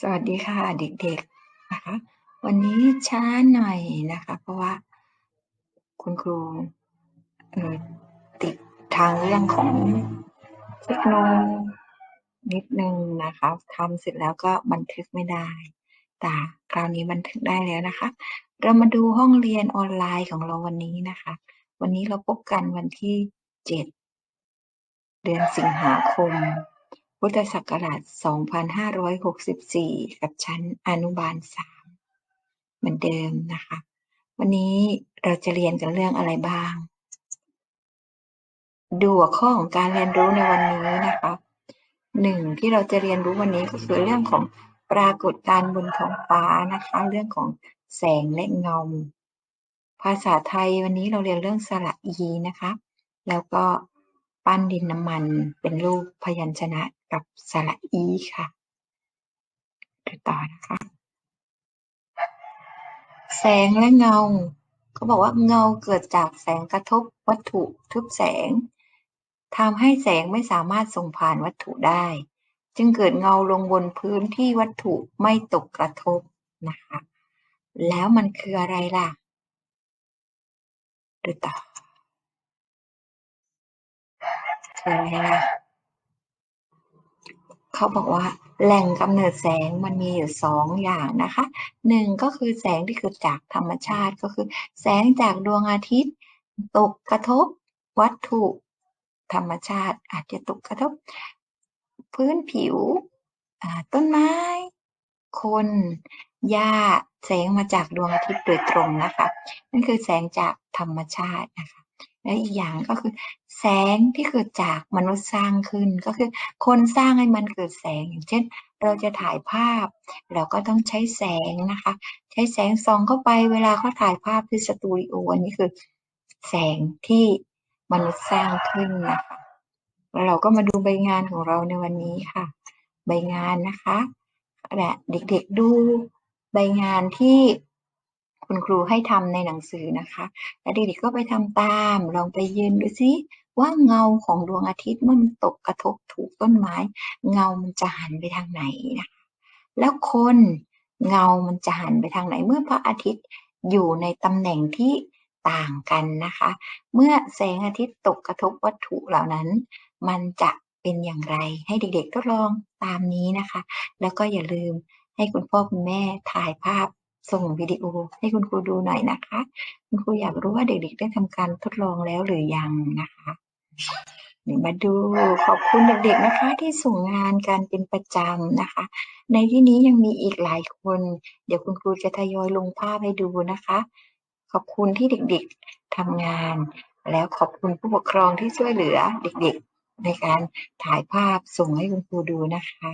สวัสดีค่ะเด็กๆนะคะวันนี้ช้าหน่อยนะคะ เพราะว่าคุณครูติดทางเรื่องของเทคโนโลยีนิดนึงนะคะทำเสร็จแล้วก็บันทึกไม่ได้ แต่คราวนี้บันทึกได้แล้วนะคะ เรามาดูห้องเรียนออนไลน์ของเราวันนี้นะคะ วันนี้เราพบกันวันที่เจ็ดเดือนสิงหาคม พุทธศักราช 2564 กับชั้นอนุบาล 3 เหมือนเดิมนะคะ วันนี้เราจะเรียนกันเรื่องอะไรบ้าง ดูหัวข้อของการเรียนรู้ในวันนี้นะคะหนึ่งที่เราจะเรียนรู้วันนี้ก็คือเรื่องของปรากฏการณ์บนท้องฟ้านะคะ เรื่องของแสงและเงา ภาษาไทยวันนี้เราเรียนเรื่องสระอีนะคะ แล้วก็ปั้นดินน้ำมันเป็นรูปพยัญชนะ กับสระอีค่ะ ดูต่อนะคะ แสงและเงาเขาบอกว่าเงาเกิดจากแสงกระทบวัตถุทุบแสงทำให้แสงไม่สามารถส่งผ่านวัตถุได้ จึงเกิดเงาลงบนพื้นที่วัตถุไม่ตกกระทบนะคะ แล้วมันคืออะไรล่ะดูต่อคืออะไรล่ะ เขาบอกว่าแหล่งกำเนิดแสงมันมีอยู่สองอย่างนะคะหนึ่งก็คือแสงที่เกิดจากธรรมชาติก็คือ แสงจากดวงอาทิตย์ ตกกระทบวัตถุ ธรรมชาติอาจจะตกกระทบ พื้นผิวต้นไม้ คนหญ้าแสงมาจากดวงอาทิตย์โดยตรงนะคะนั่นคือแสงจากธรรมชาตินะคะ และอีกอย่างก็คือ แสงที่เกิดจากมนุษย์สร้างขึ้นก็คือ คนสร้างให้มันเกิดแสงอย่างเช่น เราจะถ่ายภาพ เราก็ต้องใช้แสงนะคะ ใช้แสงส่องเข้าไปเวลาเขาถ่ายภาพที่สตูดิโออันนี้คือ แสงที่มนุษย์สร้างขึ้นนะคะแล้วเราก็มาดูใบงานของเราในวันนี้ค่ะ ใบงานนะคะและเด็กๆดูใบงานที่ คุณครูให้ทำในหนังสือนะคะ แล้วเด็กๆก็ไปทำตาม ลองไปยืนดูซิว่าเงาของดวงอาทิตย์เมื่อมันตกกระทบถูกต้นไม้ เงามันจะหันไปทางไหนนะคะแล้วคนเงามันจะหันไปทางไหน เมื่อพระอาทิตย์อยู่ในตำแหน่งที่ต่างกันนะคะ เมื่อแสงอาทิตย์ตกกระทบวัตถุเหล่านั้น มันจะเป็นอย่างไร ให้เด็กๆทดลองตามนี้นะคะ แล้วก็อย่าลืมให้คุณพ่อคุณแม่ถ่ายภาพ ส่งวิดีโอให้คุณครูดูหน่อยนะคะ คุณครูอยากรู้ว่าเด็กๆ ได้ทำการทดลองแล้วหรือยังนะคะเดี๋ยวมาดูขอบคุณเด็กๆนะคะ ที่ส่งงานการเป็นประจำนะคะ ในที่นี้ยังมีอีกหลายคน เดี๋ยวคุณครูจะทยอยลงภาพให้ดูนะคะ ขอบคุณที่เด็กๆทำงาน แล้วขอบคุณผู้ปกครองที่ช่วยเหลือเด็กๆ ในการถ่ายภาพส่งให้คุณครูดูนะคะ